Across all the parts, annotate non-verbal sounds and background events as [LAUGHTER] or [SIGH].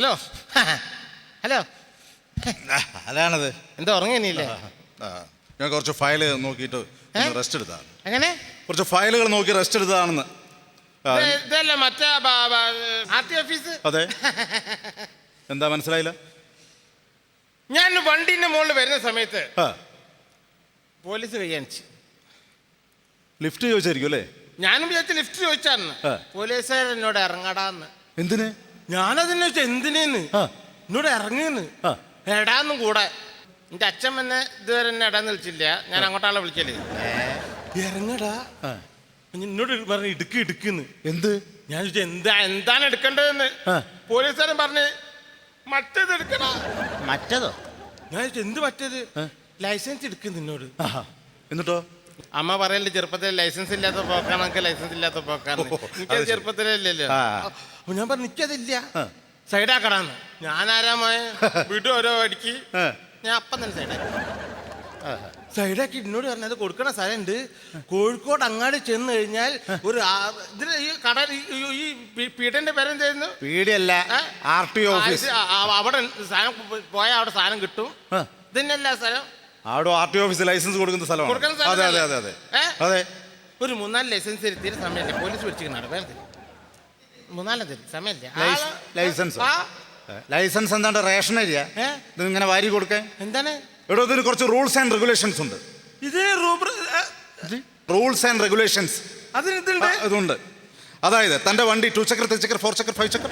Hello. [LAUGHS] Hello. അതാണത്. എന്താ ഉറങ്ങിയില്ലേ ഞാൻ കുറച്ച് ഫയൽ നോക്കിയിട്ട് റെസ്റ്റ് എടുത്താണ് എങ്ങനെ? കുറച്ച് ഫയലുകൾ നോക്കി റെസ്റ്റ് എടുത്തതാണെന്ന് ആ, മറ്റേ ആർ ടി ഓഫീസ്. അതെ. [LAUGHS] എന്താ മനസ്സിലായില്ല? ഞാൻ വണ്ടിന്റെ മുകളിൽ വരുന്ന സമയത്ത് പോലീസ് കയ്യാണിച്ച് ലിഫ്റ്റ് ചോദിച്ചായിരിക്കും അല്ലേ? ഞാനും വിചാരിച്ചു ലിഫ്റ്റ് ചോദിച്ചാന്ന്. പോലീസുകാരൻ എന്നോട് ഇറങ്ങടാന്ന്. എന്തിന്? ഞാനതിനെ വെച്ചാൽ എന്തിനേന്ന്? ആ. എന്നോട് ഇറങ്ങിന്ന്. എടാന്നും കൂടെ. എന്റെ അച്ഛൻ എന്നെ ഇതുവരെ എന്നെ എടാന്ന് വിളിച്ചില്ല ഞാൻ അങ്ങോട്ടാളെ വിളിച്ചല്ലേ ഇറങ്ങടാ. എന്നോട് പറഞ്ഞു ഇടുക്കി ഇടുക്കുന്ന്. എന്ത്? ഞാൻ ചോദിച്ചു എന്താ എന്താണ് എടുക്കേണ്ടതെന്ന്. പോലീസുകാരൻ പറഞ്ഞ് മറ്റേത് എടുക്കണ മറ്റേതോ? ഞാൻ ചോദിച്ചു എന്ത് മറ്റേത്? ലൈസൻസ് എടുക്കും നിന്നോട്. എന്നിട്ടോ? അമ്മ പറയല്ലേ ചെറുപ്പത്തിൽ ലൈസൻസ് ഇല്ലാത്ത പോക്കാണ് എനിക്ക് ലൈസൻസ് ഇല്ലാത്ത പോക്കാണ്. ചെറുപ്പത്തിലല്ലേ എനിക്ക് അപ്പൊ ഞാൻ പറഞ്ഞു നിൽക്കതില്ല. സൈഡാക്കടാന്ന്. ഞാൻ വീട്ടു വീട്ടിൽ ഓരോ അടിക്ക് ഞാൻ അപ്പം തന്നെ സൈഡാക്കി. സൈഡാക്കി എന്നോട് പറഞ്ഞത് കൊടുക്കണ സ്ഥലമുണ്ട്. കോഴിക്കോട് അങ്ങാടി ചെന്ന് കഴിഞ്ഞാൽ ഒരു ഇതിന് ഈ കട ഈ- പീഠന്റെ പേരെന്തായിരുന്നു? പീടിയല്ല ഏ? R T office. അവിടെ സാധനം പോയാൽ അവിടെ സാധനം കിട്ടും. ഇതന്നെയല്ല സ്ഥലം? അവിടെ ആർ ടി ഓഫീസ് ലൈസൻസ് കൊടുക്കുന്ന സ്ഥലമാണ്. അതെ അതെ അതെ അതെ. ഒരു മൂന്നാൽ ലൈസൻസ് എടുത്തിട്ട് സമയത്തെ പോലീസ് പിടിച്ചിരിക്കണ വേറെ മൂന്നാലും തരും സമയമില്ല. ആള്- ലൈസൻസ്? ആ, ലൈസൻസ് എന്താണ്ട് റേഷൻ ഏ? ഇത് ഇങ്ങനെ വാരി കൊടുക്കേ? എന്താണ്? ഇവിടെ ഇതിന് കുറച്ച് റൂൾസ് ആൻഡ് റെഗുലേഷൻസ് ഉണ്ട്. ഇത് റൂബർ റൂൾസ് ആൻഡ് റെഗുലേഷൻസ്. അതിന് ഇതുണ്ട് ഇതുണ്ട്. അതായത് തന്റെ വണ്ടി ടു ചക്കർ ത്രീ ചക്കർ ഫോർ ചക്കർ ഫൈവ് ചക്കർ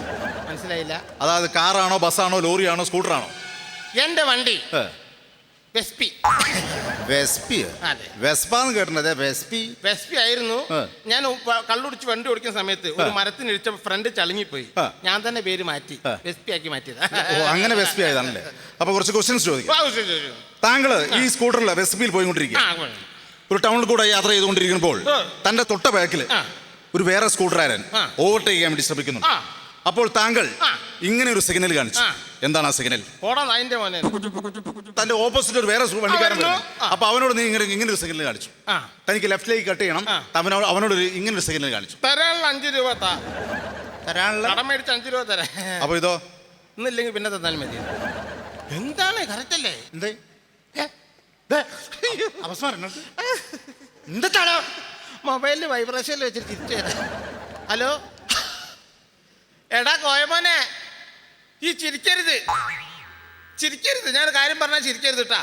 മനസ്സിലായില്ല. അതായത് കാറാണോ ബസ്സാണോ ലോറിയാണോ സ്കൂട്ടറാണോ? എന്റെ വണ്ടി വെസ്പി വെസ്പി അതെ. വെസ്പാന്ന് കേട്ടിട്ടുണ്ട് വെസ്പി വെസ്പി ആയിരുന്നു ആ. ഞാൻ കള്ളുടിച്ച് വണ്ടി ഓടിക്കുന്ന സമയത്ത് ഒരു മരത്തിന് ഇടിച്ച ഫ്രണ്ട് ചളുങ്ങിപ്പോയി ആ. ഞാൻ തന്നെ പേര് മാറ്റി ആ. വെസ്പി ആക്കി മാറ്റിയത് അങ്ങനെ വെസ്പി ആയതാണല്ലേ അപ്പൊ കുറച്ച് ക്വസ്റ്റ്യൻസ് ചോദിക്കാം താങ്കൾ. താങ്കൾ ഈ സ്കൂട്ടറിൽ വെസ്പിയിൽ പോയിക്കൊണ്ടിരിക്കുക ആ, കൊള്ളാം. ഒരു ടൗണിൽ കൂടെ യാത്ര ചെയ്തുകൊണ്ടിരിക്കുമ്പോൾ ആ. തന്റെ തൊട്ട ബാക്കിൽ ആ. ഒരു വേറെ സ്കൂട്ടറാരൻ ആ. ഓവർടേക്ക് ചെയ്യാൻ വേണ്ടി ശ്രമിക്കുന്നു ആ. അപ്പോൾ താങ്കൾ. ഇങ്ങനെ ഒരു സിഗ്നൽ കാണിച്ചു. എന്താണ് ആ സിഗ്നൽ തന്റെ ഓപ്പോസിറ്റ് ഒരു വേറെ വണ്ടിക്കാരൻ. അപ്പൊ അവനോട് നീ ഇങ്ങനെ ഇങ്ങനെ ഒരു സിഗ്നൽ കാണിച്ചു. തനിക്ക് ലെഫ്റ്റിലേക്ക് കട്ട് ചെയ്യണം. അവനോട് അവനോട് ഇങ്ങനെ ഒരു സിഗ്നൽ കാണിച്ചു. തരാനുള്ള അഞ്ച് രൂപ തരാനുള്ള കടം മേടിച്ച് അഞ്ച് രൂപ തരാം. അപ്പൊ ഇതോ? ഇന്നില്ലെങ്കിൽ പിന്നെ തന്നാലും മതി. എന്താണ്? കറക്റ്റ് അല്ലേ? എന്തേ? അവസാനം എന്താ മൊബൈലിൽ വൈബ്രേഷനിൽ വെച്ചിട്ട് തിരിച്ചു തരാം. ഹലോ? എടാ കോയമോനെ ഈ ചിരിക്കരുത്. ചിരിക്കരുത്. ഞാൻ കാര്യം പറഞ്ഞാൽ ചിരിക്കരുത് കേട്ടാ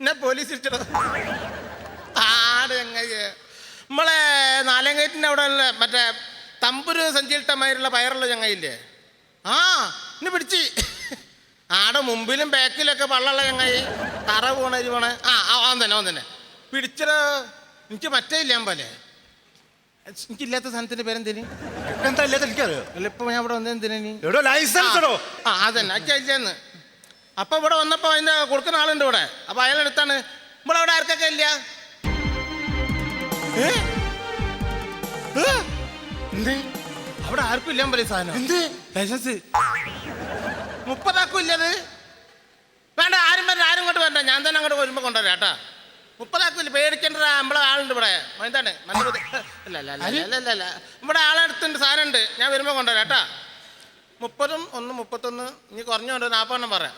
എന്നാ പോലീസ് ഇരിച്ചടോ ആട് ചങ്ങായി നമ്മളെ നാലങ്കയറ്റിന്റെ അവിടെ ഉള്ള മറ്റേ തമ്പുരു സഞ്ചിയിട്ട പയറുള്ള ചങ്ങയില്ലേ? ആ എന്നെ പിടിച്ച്. ആടെ മുമ്പിലും ബാക്കിലൊക്കെ വള്ളമുള്ള ചങ്ങായി. തറ പോണ പോണ ആ അവൻ തന്നെ അവൻ തന്നെ. പിടിച്ചത് എനിക്ക് മറ്റേ ഇല്ലാൻ പോലെ. എനിക്കില്ലാത്ത സാധനത്തിന്റെ പേരെന്തേനി? എന്താ ഇല്ലാത്ത എനിക്കറിയോ അല്ല ഇപ്പൊ ഞാൻ ഇവിടെ ലൈസൻസ് ആ അതന്നെ അച്ഛന്ന് അപ്പൊ ഇവിടെ വന്നപ്പോ അതിന്റെ കൊടുക്കുന്ന ആളുണ്ട് ഇവിടെ. അപ്പൊ അയാൾ എടുത്താണ്. ഇവിടെ അവിടെ ആർക്കൊക്കെ ഇല്ല? അവിടെ ആർക്കും ഇല്ലാൻ പറയും സാധനം. എന്ത്? ലൈസൻസ്. മുപ്പതാക്കും ഇല്ലത്. വേണ്ട ആരും വരണ്ട ആരും ഇങ്ങോട്ട് വേണ്ട ഞാൻ തന്നെ അങ്ങോട്ട് വരുമ്പോ കൊണ്ടുവരാം കേട്ടാ. മുപ്പതാക്കും ഇല്ല പേടിക്കേണ്ട നമ്മളെ ആളുണ്ട് ഇവിടെ. എന്താണ്? അല്ല നമ്മുടെ ആളെടുത്തുണ്ട് സാധനം ഉണ്ട് ഞാൻ വരുമ്പോൾ കൊണ്ടുവരാം കേട്ടാ. മുപ്പതും ഒന്ന് മുപ്പത്തൊന്ന് ഇനി കുറഞ്ഞുകൊണ്ട് നാൽപ്പതെണ്ണം പറയാം.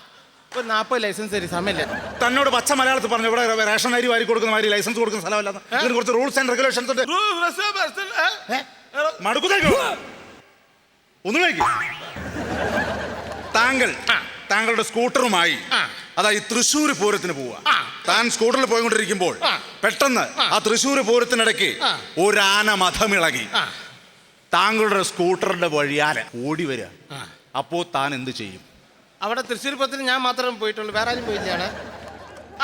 ഇപ്പൊ നാൽപ്പത് ലൈസൻസ് തരും സമയമില്ല. തന്നോട് പച്ച മലയാളത്തിൽ പറഞ്ഞു ഇവിടെ റേഷൻ അരി വാരി കൊടുക്കുന്ന മാതിരി ലൈസൻസ് കൊടുക്കുന്ന സ്ഥലമല്ല ഇതിന് കുറച്ച് റൂൾസ് ആൻഡ് റെഗുലേഷൻസ് ഉണ്ട്. മടുക്കുന്നേക്കോ ഒന്നും താങ്കൾ ആ. താങ്കളുടെ സ്കൂട്ടറുമായി. അതായത് തൃശ്ശൂർ പൂരത്തിന് പോവുക താൻ സ്കൂട്ടറിൽ പോയിക്കൊണ്ടിരിക്കുമ്പോൾ പെട്ടെന്ന് ആ. തൃശ്ശൂർ പൂരത്തിനിടയ്ക്ക്. ഒരാന മതമിളകി. താങ്കളുടെ സ്കൂട്ടറിന്റെ വഴിയാലെ ഓടി വരിക. അപ്പോ താൻ എന്ത് ചെയ്യും? അവിടെ തൃശ്ശൂർ പൂരത്തിന് ഞാൻ മാത്രം പോയിട്ടുള്ളൂ വേറെ ആരും പോയില്ല ആനന്റെ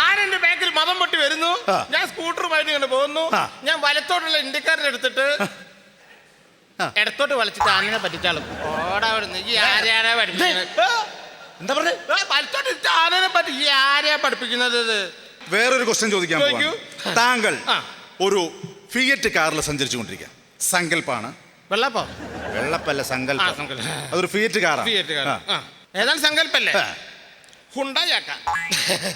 ആരെന്റെ ബാക്കിൽ മതം പൊട്ടി വരുന്നു? ഞാൻ സ്കൂട്ടറുമായിട്ട് ഇങ്ങനെ പോകുന്നു. ഞാൻ വലത്തോട്ടുള്ള ഇന്ത്യക്കാരനെ എടുത്തിട്ട്. ഇടത്തോട്ട് വലിച്ചിട്ട് ആനനെ പറ്റിച്ചാളും. ഓടാ അവിടുന്ന്. ഈ ആരെയാണെ പഠിപ്പിക്കുന്നത്? എന്താ പറഞ്ഞത് ആനനെ പറ്റി ഈ ആരെയാ പഠിപ്പിക്കുന്നത് ഇത്? വേറൊരു ക്വസ്റ്റ്യൻ ചോദിക്കാൻ ചോദിക്കൂ. പോവാണ്. താങ്കൾ ആ. ഒരു ഫിയറ്റ് കാറിൽ സഞ്ചരിച്ചു കൊണ്ടിരിക്കുക സങ്കല്പാണ്. വെള്ളപ്പോ? വെള്ളപ്പല്ല ആ സങ്കല്പം. സങ്കല്പം. അതൊരു ഫിയറ്റ് കാറാണ്. ആ. ഏതാണ് സങ്കല്പല്ലേ? ആ. ഹുണ്ടായാക്കാം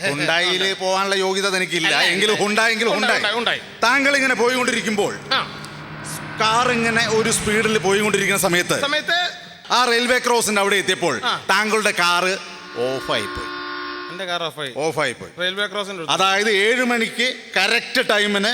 ഹുണ്ടായിൽ പോകാനുള്ള യോഗ്യത എനിക്കില്ല. അല്ല, എങ്കിലും ഹുണ്ടായെങ്കിലും ഹുണ്ടായി, ഹുണ്ടായി ഹുണ്ടായി. താങ്കൾ ഇങ്ങനെ പോയിക്കൊണ്ടിരിക്കുമ്പോൾ ആ. കാർ ഇങ്ങനെ ഒരു സ്പീഡിൽ പോയിക്കൊണ്ടിരിക്കുന്ന സമയത്ത് സമയത്ത് ആ റെയിൽവേ ക്രോസിന്റെ അവിടെ എത്തിയപ്പോൾ. താങ്കളുടെ കാറ് ഓഫായി പോയി എന്റെ കാർ ഓഫായി. ഓഫായി പോയി റെയിൽവേ ക്രോസിന്റെ അടുത്ത്. അതായത് ഏഴ് മണിക്ക് കറക്റ്റ് ടൈമിന്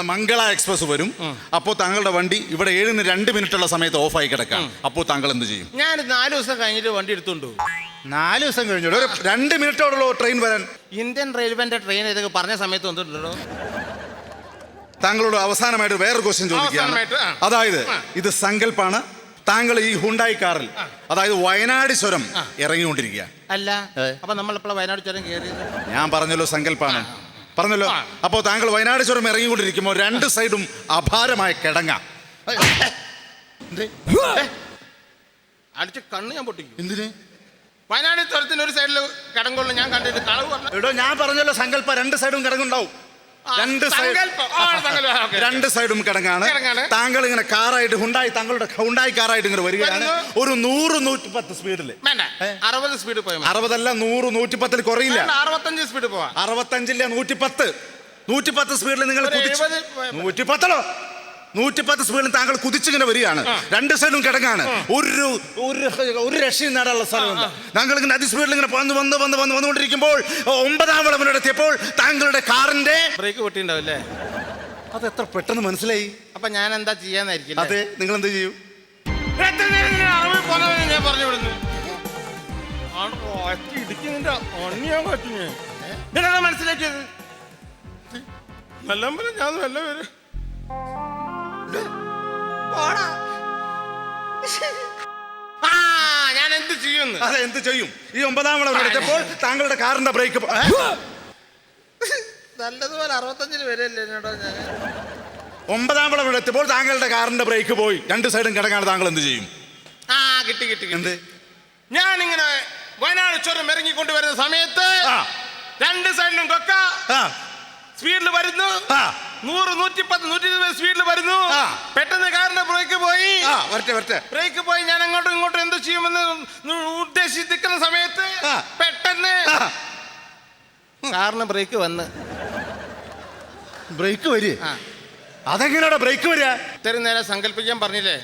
മംഗള എക്സ്പ്രസ് വരും. അപ്പോൾ താങ്കളുടെ വണ്ടി ഇവിടെ ഏഴിന് രണ്ട് മിനിറ്റ് ഉള്ള സമയത്ത് ഓഫായി കിടക്കാം. അപ്പോൾ താങ്കൾ എന്ത് ചെയ്യും? ഞാൻ നാല് ദിവസം കഴിഞ്ഞിട്ട് വണ്ടി എടുത്തുണ്ട് പോകും. നാല് ദിവസം കഴിഞ്ഞു ഒരു രണ്ട് മിനിറ്റോടുള്ള ട്രെയിൻ വരാൻ. ഇന്ത്യൻ റെയിൽവേന്റെ ട്രെയിൻ ഇതൊക്കെ പറഞ്ഞ സമയത്ത് വന്നിട്ടുണ്ടോ താങ്കളോട് അവസാനമായിട്ട് വേറൊരു ക്വസ്റ്റ്യൻ ചോദിക്കുകയാണ്. അവസാനമായിട്ട്, ആ. അതായത് ഇത് സങ്കല്പാണ്. താങ്കൾ ഈ ഹുണ്ടായി കാറിൽ അതായത് വയനാട് ചുരം ഇറങ്ങിക്കൊണ്ടിരിക്കുക. അല്ല. അപ്പൊ നമ്മൾ എപ്പോഴാണ് വയനാട് ചുരം കയറി ഞാൻ പറഞ്ഞല്ലോ സങ്കല്പാണ്. പറഞ്ഞല്ലോ. അപ്പോൾ താങ്കൾ വയനാട് ചുരം ഇറങ്ങിക്കൊണ്ടിരിക്കുമ്പോൾ രണ്ട് സൈഡും അപാരമായ കിടങ്ങ. അടിച്ച് കണ്ണ് ഞാൻ പൊട്ടിക്കും. എന്തിന്? വയനാട് ചുരത്തിന് ഒരു സൈഡിൽ കിടങ്ങുള്ളൂ. ഞാൻ കണ്ടിട്ട് കളവ് എടോ ഞാൻ പറഞ്ഞല്ലോ സങ്കല്പ രണ്ട് സൈഡും കിടങ്ങുണ്ടാവും. രണ്ട് സൈഡ് രണ്ട് സൈഡും കിടങ്ങാണ്. താങ്കൾ ഇങ്ങനെ കാറായിട്ട് ഹുണ്ടായി താങ്കളുടെ ഹുണ്ടായി കാറായിട്ട് ഇങ്ങനെ വരികയാണ്. ഒരു നൂറ് നൂറ്റി പത്ത് സ്പീഡിൽ അറുപത് സ്പീഡ് പോയി. അറുപതല്ല നൂറ് നൂറ്റി പത്തിൽ കുറയില്ല അറുപത്തഞ്ച് സ്പീഡ് പോവാ. അറുപത്തഞ്ചില്ല നൂറ്റി പത്ത് നൂറ്റി പത്ത് സ്പീഡിൽ നിങ്ങൾ നൂറ്റി കുതിച്ച്. നൂറ്റിപ്പത്ത് സ്പീഡിൽ താങ്കൾ കുതിച്ചിങ്ങനെ വരികയാണ്. രണ്ട് സൈഡും കിടങ്ങാണ് ഒരു ഒരു ഒരു രക്ഷയും നേടാനുള്ള സ്ഥലമുണ്ട്. താങ്കൾ ഇങ്ങനെ അതിസ്പീഡിൽ ഇങ്ങനെ വന്ന് വന്ന് വന്ന് വന്ന് വന്നുകൊണ്ടിരിക്കുമ്പോൾ ഒമ്പതാം വിളവിനെത്തിയപ്പോൾ താങ്കളുടെ കാറിന്റെ ബ്രേക്ക് പൊട്ടിണ്ടാവില്ലേ? അത് എത്ര പെട്ടെന്ന് മനസ്സിലായി? അപ്പൊ ഞാൻ എന്താ ചെയ്യാന്നായിരിക്കും അതെ നിങ്ങൾ എന്ത് ചെയ്യും? എത്ര നേരം ഇങ്ങനെ അറുപത് ഞാൻ പറഞ്ഞു വിടുന്നു ഇടിക്കുന്നതിന്റെ മനസ്സിലാക്കിയത്? നല്ല ഞാൻ നല്ല പേര്. ആ ഞാൻ എന്ത് ചെയ്യുന്നു? അതെ എന്ത് ചെയ്യും? ഈ ഒമ്പതാം വിളവിനെത്തിയപ്പോൾ താങ്കളുടെ കാറിന്റെ ബ്രേക്ക് നല്ലതുപോലെ അറുപത്തഞ്ചിന് വരെയല്ലേ എന്നോടോ ഞാൻ. ഒമ്പതാം വിളവിനെത്തിയപ്പോൾ താങ്കളുടെ കാറിന്റെ ബ്രേക്ക് പോയി. രണ്ട് സൈഡും കിടക്കാണ് താങ്കൾ എന്ത് ചെയ്യും? ആ കിട്ടി കിട്ടി കിട്ടി. എന്ത്? ഇങ്ങനെ വയനാട് ചുരം ഇറങ്ങിക്കൊണ്ട് വരുന്ന സമയത്ത് ആ. രണ്ട് സൈഡിലും കൊക്ക. ആ. സ്പീഡിൽ വരുന്നു. ആ. നൂറ് നൂറ്റി പത്ത് നൂറ്റി ഇരുപത് സ്പീഡിൽ വരുന്നു. പെട്ടെന്ന് കാറിന്റെ ബ്രേക്ക് പോയി. ആ വരട്ടെ വരട്ടെ. ബ്രേക്ക് പോയി ഞാൻ അങ്ങോട്ടും ഇങ്ങോട്ടും എന്ത് ചെയ്യുമെന്ന് ഉദ്ദേശിക്കുന്ന സമയത്ത്. പെട്ടെന്ന് കാറിന് ബ്രേക്ക് വന്ന്. ബ്രേക്ക് വരിക? ആ. അതെങ്ങനെയാടാ ബ്രേക്ക് വരിക? ഇത്രയും നേരം സങ്കല്പിക്കാൻ പറഞ്ഞില്ലേ?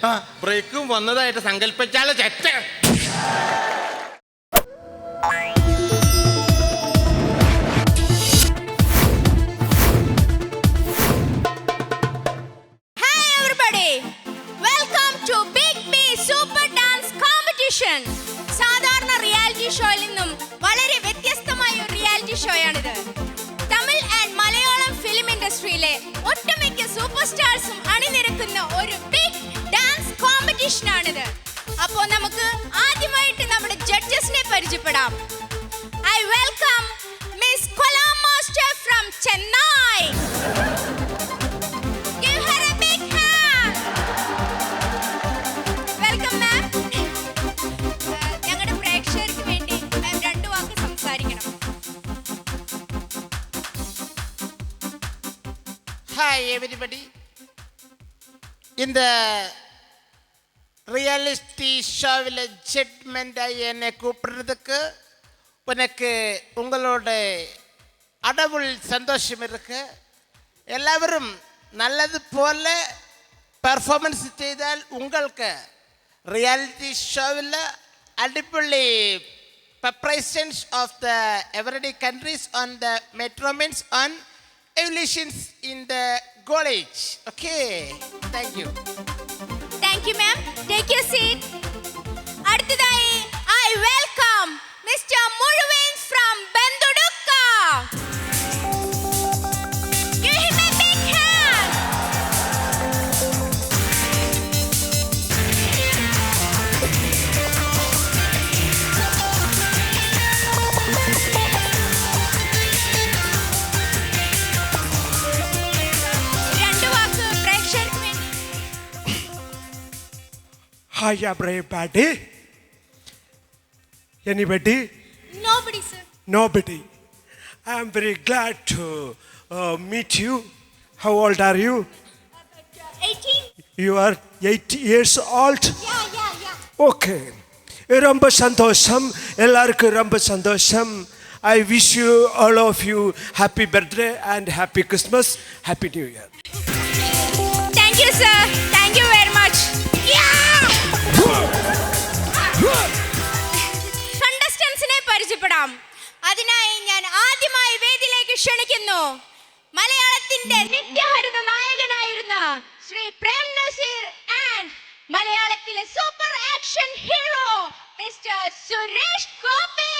ബ്രേക്കും വന്നതായിട്ട് സങ്കല്പിച്ചാലേ തെറ്റ്. ஹாய் எவ்ரிபடி இந்த ரியாலிட்டி ஷோவில் ஜட்மெண்ட்டாக என்னை கூப்பிடுறதுக்கு உனக்கு உங்களோட அடவுள் சந்தோஷம் இருக்கு. எல்லாவரும் நல்லது போல பர்ஃபார்மன்ஸ் செய்தால் உங்களுக்கு ரியாலிட்டி ஷோவில் அடிப்பள்ளி preparations of the everyday countries on the metromins on evolutions in the college. Okay, thank you. Thank you ma'am take you seat അടുത്തതായി ഐ വെൽക്കം മിസ്റ്റർ മുഴുവൻ from ബന്ദുടുക്ക everybody. Anybody? Nobody, sir. Nobody. I am very glad to uh, meet you. How old are you? 18? You are 8 years old. Yeah, yeah, yeah. Okay. ரொம்ப சந்தோஷம் எல்லாருக்கும் ரொம்ப சந்தோஷம் I wish you all of you happy birthday and happy Christmas happy new year Thank you, നടത്തണം അതിനായി ഞാൻ ആദ്യമായി വേദിയിലേക്ക് ക്ഷണിക്കുന്നു. മലയാളത്തിന്റെ നിത്യഹരിത നായകനായിരുന്ന ശ്രീ പ്രേം നസീർ ആൻഡ് മലയാളത്തിലെ super action hero mister Suresh Gopi.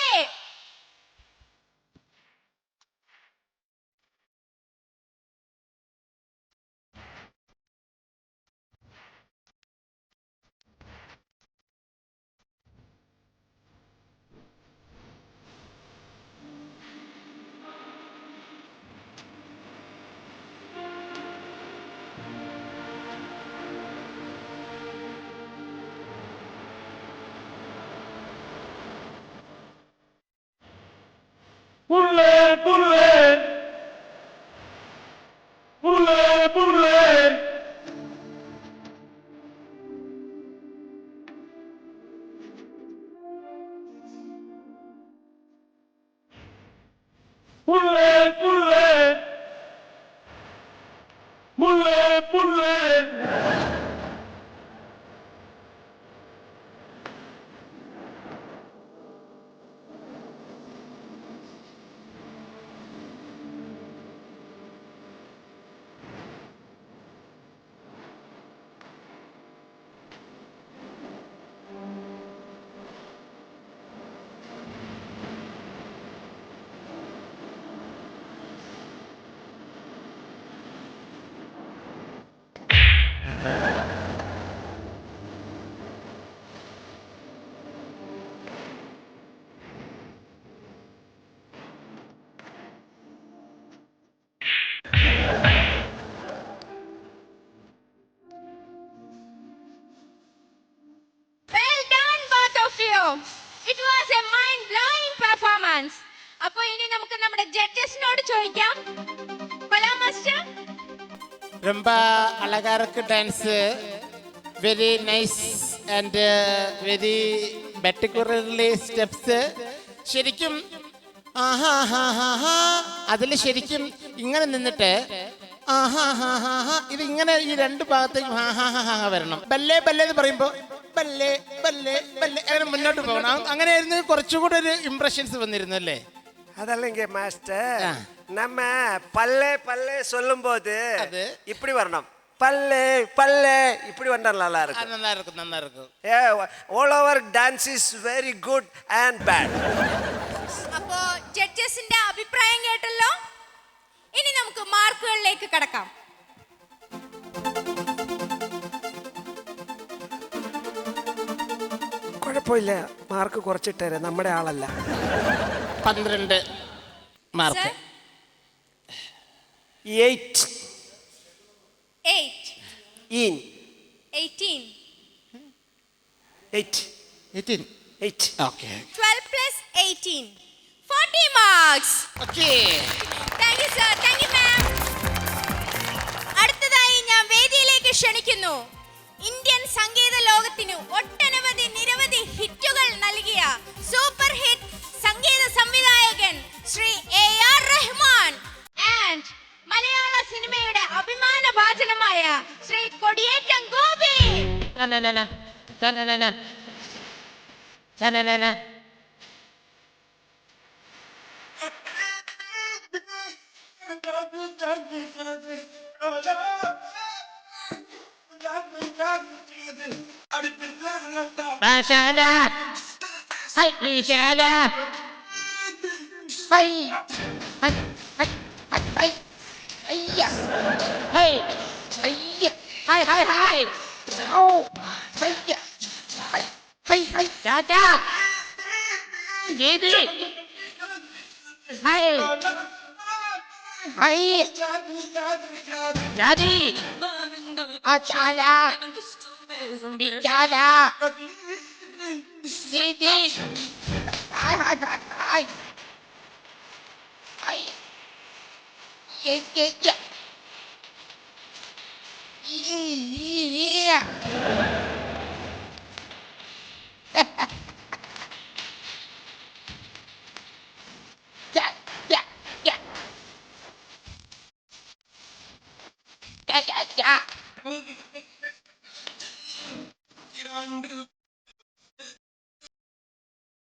നമ്മുടെ ജഡ്ജസിനോട് ചോദിക്കാം കൊലാ മാസ്റ്റർ ரொம்ப அழகா இருக்கு dance very nice and very particularly steps ശരിക്കും ആഹാ ഹാ ഹാ ഹാ അതിൽ ശരിക്കും ഇങ്ങനെ നിന്നിട്ട് ആഹാ ഹാ ഹാ ഹാ ഇത് ഇങ്ങനെ ഈ രണ്ട് ഭാഗത്തേക്കും ഹാ ഹാ ഹാ ഹാ ബല്ലേ ബല്ലേ എന്ന് പറയുമ്പോൾ ബല്ലേ ബല്ലേ ബല്ലേ അങ്ങനെ മുന്നോട്ട് പോകണം അങ്ങനെയായിരുന്നു കുറച്ചുകൂടെ ഒരു ഇംപ്രഷൻസ് വന്നിരുന്നു അല്ലേ அதல்லங்க மாஸ்டர் ஆ. நம்ம பல்லே பல்லே சொல்லும்போது அது? இப்படி வரணும் பல்லே பல்லே இப்படி வந்தா நல்லா ആ, இருக்கும் നന്നാ இருக்கும் നന്നാ இருக்கும் all over dance is very good and bad അപ്പോ ജഡ്ജസിന്റെ അഭിപ്രായം കേട്ടല്ലോ ഇനി നമുക്ക് മാർക്കുകളിലേക്ക് കടക്കാം കുഴപ്പമില്ല മാർക്ക് കുറച്ചിട്ടേരെ നമ്മുടെ ആളല്ല പന്ത്രണ്ട് mark. Sir eight eight in eighteen eight eighteen eight okay twelve plus eighteen forty marks okay thank you sir thank you ma'am അടുത്തതായി ഞാൻ വേദിയിലേക്ക് ക്ഷണിക്കുന്നു. ഇന്ത്യൻ സംഗീത ലോകത്തിന് ഒട്ടനവധി നിരവധി ഹിറ്റുകൾ നൽകിയ സൂപ്പർ ഹിറ്റ് സംവിധായകൻ Shri A R Rahman and മലയാള സിനിമയുടെ അഭിമാന ഭാജനമായ ശ്രീ കൊടിയേറ്റം Gopi Ta-na-na-na. Ta-na-na-na. Ta-na-na-na. Masala. Hai, Lisala. Hey, hey, hey, hey, hey, hey, hey, hey, hey, hey, hey, oh, hey, hey, hey, hey, cha cha, về đi, hey, hey, ra đi, à cha cha, đi cha cha, đi đi, ai ai ai ai chết chết chết yeah.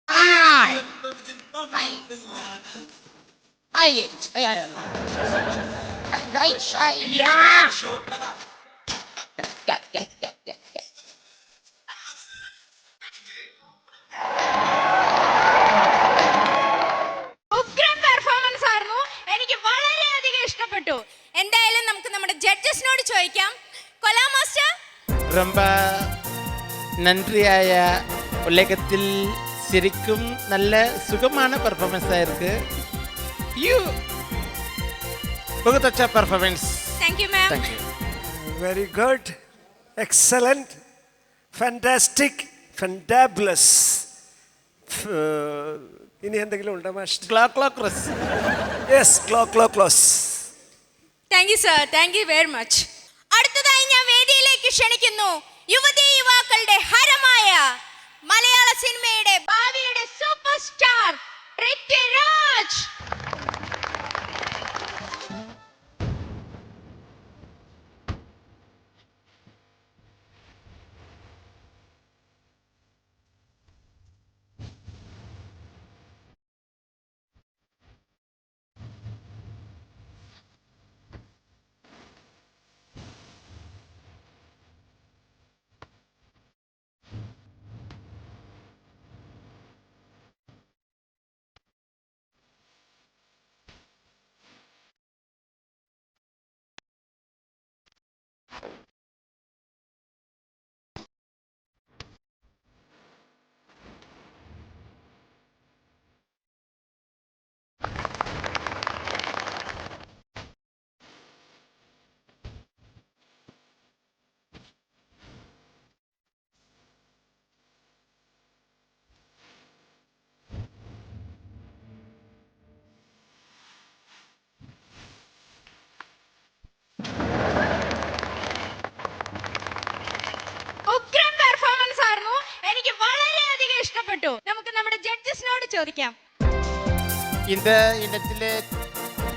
Ai! Ai! Ai! 哎，哎哎呀！呀呀呀呀呀！ഉഗ്രം performance ആയിരുന്നു. എനിക്ക് സുഖമാണ് ഇഷ്ടപ്പെട്ടു. എന്തായാലും നമുക്ക് നമ്മുടെ ചോദിക്കാം. ரொம்ப बहुत अच्छा performance thank you ma'am thank you very good excellent fantastic fabulous ഇനി എന്തെങ്കിലും ഉണ്ടോ മാസ്റ്റർ क्लॉक क्लॉक रस yes claw claw close thank you sir thank you very much അടുത്തതായി ഞാൻ വേദിയിലേക്ക് ക്ഷണിക്കുന്നു യുവതി യുവാക്കളുടെ ഹരമായ മലയാള സിനിമയുടെ ഭാവിയുടെ സൂപ്പർ സ്റ്റാർ പൃഥ്വിരാജ് ടീച്ചേഴ്സിനോട് ചോദിക്കാം. இந்த இனத்துல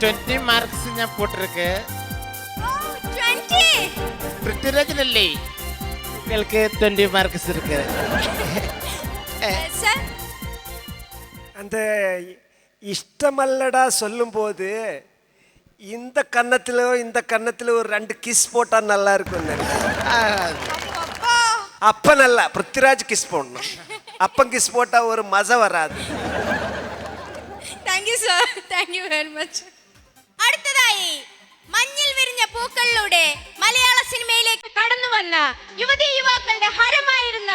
20 മാർക്സ് ഞാൻ പോട്ടിരിക്ക്. പൃഥ്വിരാജിനല്ലേ? നിങ്ങൾക്ക് 20 മാർക്സ് இருக்கு அந்த இஷ்டமல்லடா சொல்லும்போது இந்த கன்னத்தில் இந்த கன்னத்தில் ஒரு ரெண்டு கிஸ் போட்டால் நல்லா இருக்கும் அப்போ நல்லா பிருத்திராஜ் கிஸ் போடணும் அப்பன் கிஸ் போட்டா ஒரு மஜை வராது thank you sir thank you very much അടുത്തതായി മഞ്ഞിൽ വിരിഞ്ഞ പൂക്കളിലൂടെ മലയാള സിനിമയിലേക്ക് കടന്നു വന്ന യുവതി യുവാക്കളുടെ ഹരമായിരുന്ന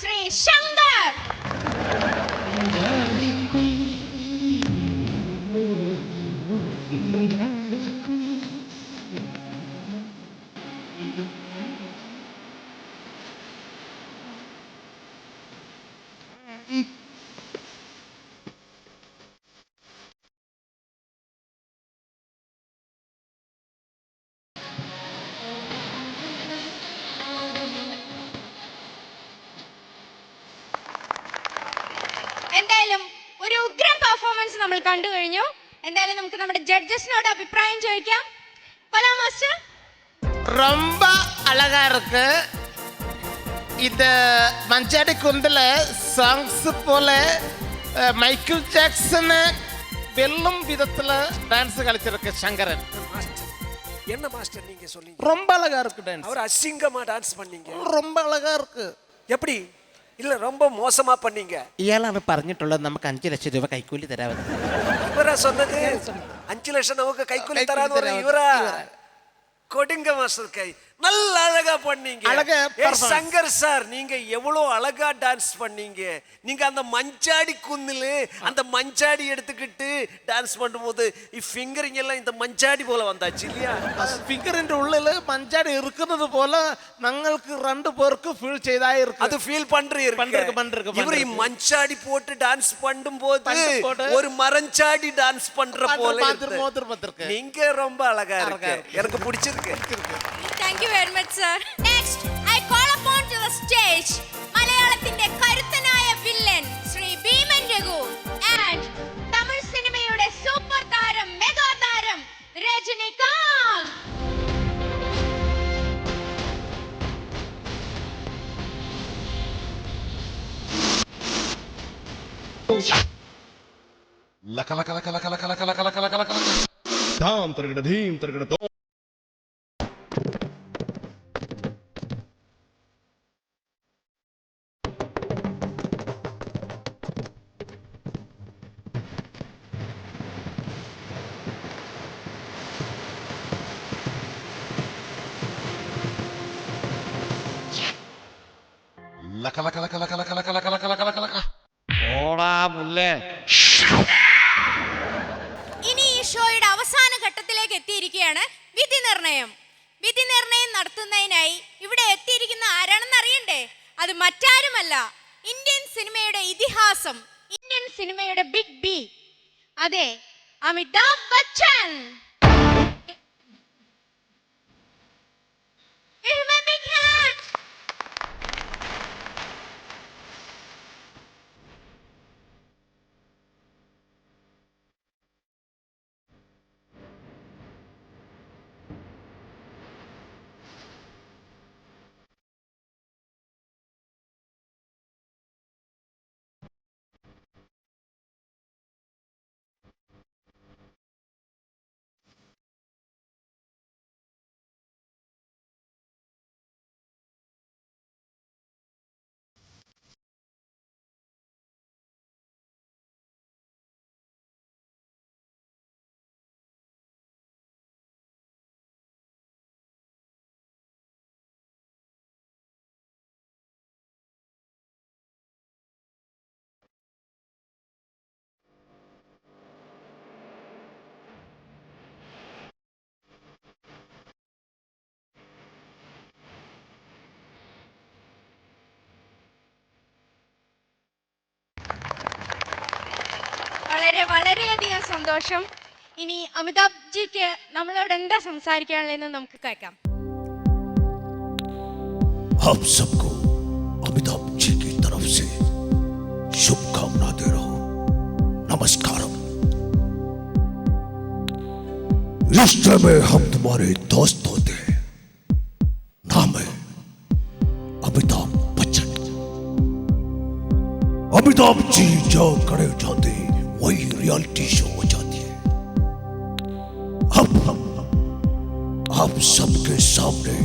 ശ്രീ ശങ്കർ കണ്ടു കഴിഞ്ഞു. എന്തായാലും നമുക്ക് നമ്മുടെ ജഡ്ജസിനോട് അഭിപ്രായം ചോദിക്കാം. പോലാ മാസ്റ്റർ. ரொம்ப அழகா ഇത് இது மஞ்சாடி குந்தில் പോലെ போல அஹ், மைக்கேல் ஜாக்சனை வெல்லும் விதத்தில் டான்ஸ் கழிச்சிருக்கு சங்கரன். என்ன மாஸ்டர் நீங்க சொன்னீங்க? ரொம்ப அழகா இருக்கு டான்ஸ் அவர் அசிங்கமா டான்ஸ் பண்ணீங்க. ரொம்ப அழகா இருக்கு. எப்படி? இல்ல ரொம்ப மோசமா பண்ணீங்க ഇയാളാണ് പറഞ്ഞിട്ടുള്ളത് നമുക്ക് അഞ്ചു ലക്ഷം രൂപ കൈക്കൂലി തരാമെന്ന് இவரா சொன்னது அஞ்சு லட்சம் நமக்கு கைக்கூலி கைக்கூலி தராது ஒரு தராது. இவரா இவரா. கொடுங்க மாஸ்டர் கை நல்ல அழகா பண்ணீங்க. சங்கர் சார் நீங்க எவ்வளோ அழகா டான்ஸ் பண்ணீங்க. நீங்க அந்த மஞ்சாடி குந்தில் அந்த மஞ்சாடி எடுத்துக்கிட்டு டான்ஸ் பண்ணும்போது ஃபிங்கரிங் எல்லாம் இந்த மஞ்சாடி போல வந்தாச்சு இல்லையா? ஃபிங்கரின் உள்ளில் மஞ்சாடி இருக்கிறது போல நமக்கு ரெண்டு பேருக்கும் ஃபீல் പേർക്ക് ഫീൽ அது ஃபீல் பண்றீங்க പണ്ടിരിക്കും ഇവർ ഈ മഞ്ചാടി പോട്ട് ഡാൻസ് പണ്ടുമ്പോൾ ഒരു മരഞ്ചാടി ഡാൻസ് പண்ற പോലെ நீங்க ரொம்ப அழகா இருக்கு. எனக்கு பிடிச்சிருக்கு. You very much sir next I call upon to the stage മലയാളത്തിന്റെ കരുത്തനായ വില്ലൻ ശ്രീ ഭീമൻ രഘു ആൻഡ് തമിഴ് സിനിമയുടെ സൂപ്പർ താരം മെഗാ താരം Rajinikanth Laka laka laka laka laka laka laka laka laka laka Dham തരകട ധീം തരകട ഇനി ഈ ഷോയുടെ അവസാന ഘട്ടത്തിലേക്ക് എത്തിയിരിക്കുകയാണ് വിധി നിർണയം. വിധി നിർണയം നടത്തുന്നതിനായി ഇവിടെ എത്തിയിരിക്കുന്ന ആരാണെന്ന് അറിയണ്ടേ? അത് മറ്റാരുമല്ല. ഇന്ത്യൻ സിനിമയുടെ ഇതിഹാസം. ഇന്ത്യൻ സിനിമയുടെ ബിഗ് ബി അതെ അമിതാഭ് ബച്ചൻ. വളരെ വളരെയധികം സന്തോഷം ഇനി അമിതാഭ് ജിക്ക് നമ്മളോട് എന്താ സംസാരിക്കാനുള്ളതെന്ന് നമുക്ക് കേൾക്കാം आप सबको अमिताभ जी की तरफ से शुभकामना दे रहा हूं नमस्कारम रिश्ते में हम तुम्हारे दोस्त होते हैं नाम है अमिताभ बच्चन अमिताभ जी जो करे जाते वही रियलिटी शो हो जाती है। अब आप सबके सामने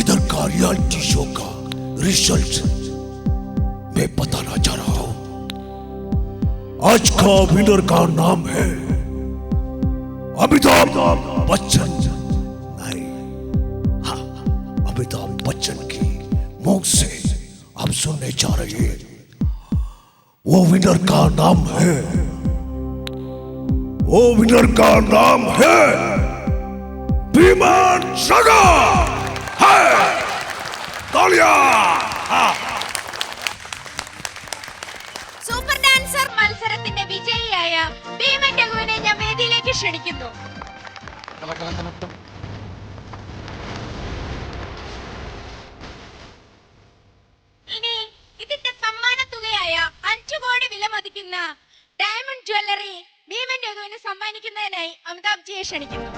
इधर का रियलिटी शो का रिज़ल्ट मैं बताना चाह रहा हूँ। आज का विनर का नाम है अमिताभ बच्चन। नहीं हाँ, अमिताभ बच्चन की मुँह से आप सुनने जा रहे हैं। वो विनर का नाम है वो विनर का नाम है भीमन सगा है तालियां സൂപ്പർ ഡാൻസർ മത്സരത്തിന്റെ വിജയിയായ ഭീമൻ രഘുവിനെ ഞാൻ വേദിയിലേക്ക് ക്ഷണിക്കുന്നു ഇനി കോടി ഡയമണ്ട് ജ്വല്ലറി ഭീമൻ രഘുവിന് സമ്മാനിക്കുന്നതിനായി അമിതാഭ് ജിയെ ക്ഷണിക്കുന്നു.